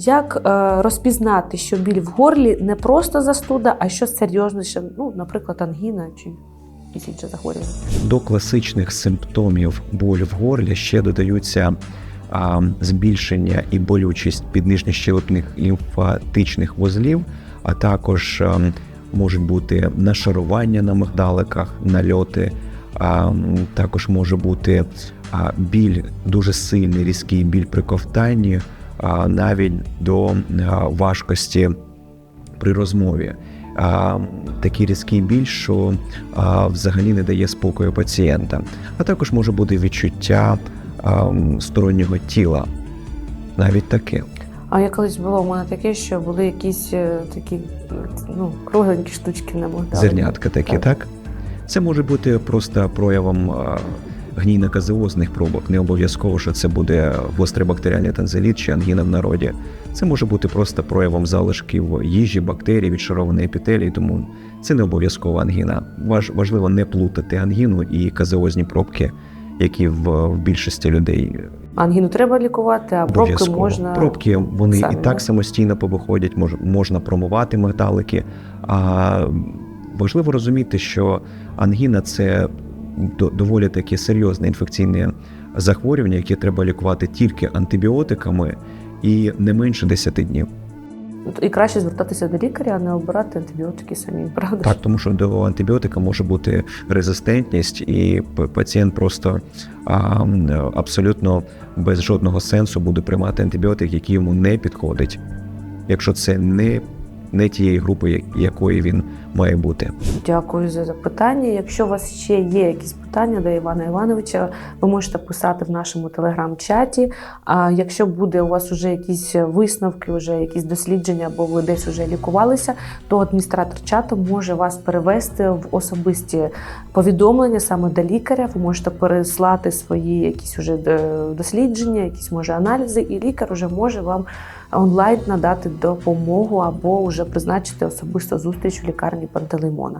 Як е, розпізнати, що біль в горлі не просто застуда, а щось серйозніше, ну, наприклад, ангіна чи якісь інші захворювання? До класичних симптомів болю в горлі ще додаються а, збільшення і болючість піднижньощелепних лімфатичних вузлів, а також а, можуть бути нашарування на мигдаликах, нальоти. А, також може бути а, біль дуже сильний, різкий біль при ковтанні, навіть до важкості при розмові. Такий різкий біль, що взагалі не дає спокою пацієнта. А також може бути відчуття стороннього тіла. Навіть таке. А я колись було у мене таке, що були якісь е, такі ну, кругленькі штучки на мигдалі. Зернятка такі, Так. так? Це може бути просто проявом а, гнійно-казеозних пробок. Не обов'язково, що це буде гострий бактеріальний танзеліт чи ангіна в народі. Це може бути просто проявом залишків їжі, бактерій, відшарованої епітелії, тому це не обов'язкова ангіна. Важ, важливо не плутати ангіну і казеозні пробки, які в, в більшості людей Ангіну треба лікувати, а пробки можна. Пробки вони самі, і так самостійно повиходять, мож, можна промивати мигдалики. А важливо розуміти, що ангіна це доволі таке серйозне інфекційне захворювання, яке треба лікувати тільки антибіотиками і не менше 10 днів. І краще звертатися до лікаря, а не обирати антибіотики самі, правда? Так, тому що до антибіотика може бути резистентність, і пацієнт просто а, абсолютно без жодного сенсу буде приймати антибіотик, який йому не підходить, якщо це не, не тієї групи, якої він має бути. Дякую за запитання. Якщо у вас ще є якісь питання до Івана Івановича, ви можете писати в нашому телеграм-чаті. А якщо буде у вас вже якісь висновки, вже якісь дослідження, або ви десь вже лікувалися, то адміністратор чату може вас перевести в особисті повідомлення саме до лікаря. Ви можете переслати свої якісь уже е, дослідження, якісь може аналізи, і лікар вже може вам онлайн надати допомогу або вже призначити особисту зустріч в лікарні Пантелеймона.